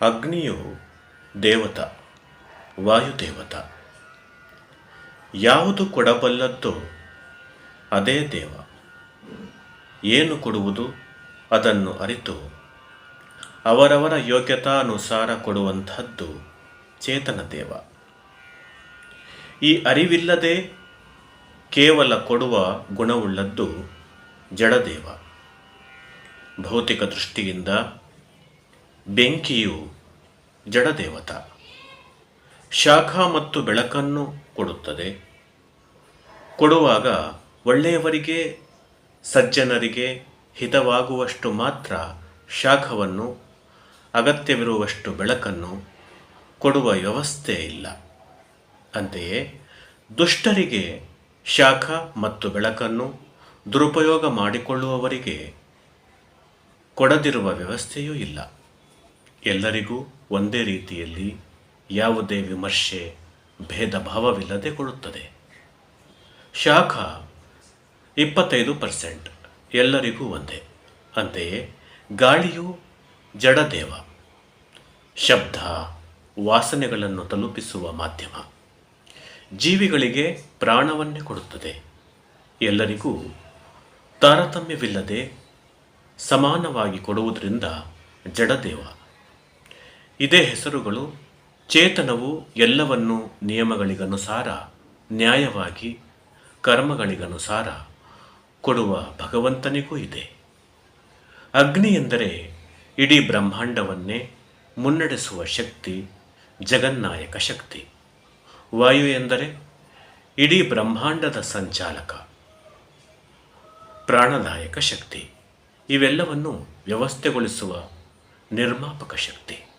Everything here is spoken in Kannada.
ಅಗ್ನಿಯು ದೇವತ, ವಾಯುದೇವತ. ಯಾವುದು ಕೊಡಬಲ್ಲದ್ದು ಅದೇ ದೇವ. ಏನು ಕೊಡುವುದು ಅದನ್ನು ಅರಿತು, ಅವರವರ ಯೋಗ್ಯತಾನುಸಾರ ಕೊಡುವಂಥದ್ದು ಚೇತನ ದೇವ. ಈ ಅರಿವಿಲ್ಲದೆ ಕೇವಲ ಕೊಡುವ ಗುಣವುಳ್ಳದ್ದು ಜಡದೇವ. ಭೌತಿಕ ದೃಷ್ಟಿಯಿಂದ ಬೆಂಕಿಯು ಜಡದೇವತ. ಶಾಖ ಮತ್ತು ಬೆಳಕನ್ನು ಕೊಡುತ್ತದೆ. ಕೊಡುವಾಗ ಒಳ್ಳೆಯವರಿಗೆ, ಸಜ್ಜನರಿಗೆ ಹಿತವಾಗುವಷ್ಟು ಮಾತ್ರ ಶಾಖವನ್ನು, ಅಗತ್ಯವಿರುವಷ್ಟು ಬೆಳಕನ್ನು ಕೊಡುವ ವ್ಯವಸ್ಥೆ ಇಲ್ಲ. ಅಂತೆಯೇ, ದುಷ್ಟರಿಗೆ ಶಾಖ ಮತ್ತು ಬೆಳಕನ್ನು ದುರುಪಯೋಗ ಮಾಡಿಕೊಳ್ಳುವವರಿಗೆ ಕೊಡದಿರುವ ವ್ಯವಸ್ಥೆಯೂ ಇಲ್ಲ. ಎಲ್ಲರಿಗೂ ಒಂದೇ ರೀತಿಯಲ್ಲಿ ಯಾವುದೇ ವಿಮರ್ಶೆ ಭೇದ ಭಾವವಿಲ್ಲದೆ ಕೊಡುತ್ತದೆ. ಶಾಖ, ಇಪ್ಪತ್ತೈದು ಪರ್ಸೆಂಟ್. ಎಲ್ಲರಿಗೂ ಒಂದೇ. ಅಂತೆಯೇ, ಗಾಳಿಯು ಜಡದೇವ. ಶಬ್ದ, ವಾಸನೆಗಳನ್ನು ತಲುಪಿಸುವ ಮಾಧ್ಯಮ. ಜೀವಿಗಳಿಗೆ ಪ್ರಾಣವನ್ನೇ ಕೊಡುತ್ತದೆ. ಎಲ್ಲರಿಗೂ ತಾರತಮ್ಯವಿಲ್ಲದೆ ಸಮಾನವಾಗಿ ಕೊಡುವುದರಿಂದ ಜಡದೇವ. ಇದೇ ಹೆಸರುಗಳು ಚೇತನವು ಎಲ್ಲವನ್ನೂ ನಿಯಮಗಳಿಗನುಸಾರ, ನ್ಯಾಯವಾಗಿ ಕರ್ಮಗಳಿಗನುಸಾರ ಕೊಡುವ ಭಗವಂತನಿಗೂ ಇದೆ. ಅಗ್ನಿ ಎಂದರೆ ಇಡೀ ಬ್ರಹ್ಮಾಂಡವನ್ನೇ ಮುನ್ನಡೆಸುವ ಶಕ್ತಿ, ಜಗನ್ನಾಯಕ ಶಕ್ತಿ. ವಾಯು ಎಂದರೆ ಇಡೀ ಬ್ರಹ್ಮಾಂಡದ ಸಂಚಾಲಕ, ಪ್ರಾಣದಾಯಕ ಶಕ್ತಿ. ಇವೆಲ್ಲವನ್ನು ವ್ಯವಸ್ಥೆಗೊಳಿಸುವ ನಿರ್ಮಾಪಕ ಶಕ್ತಿ.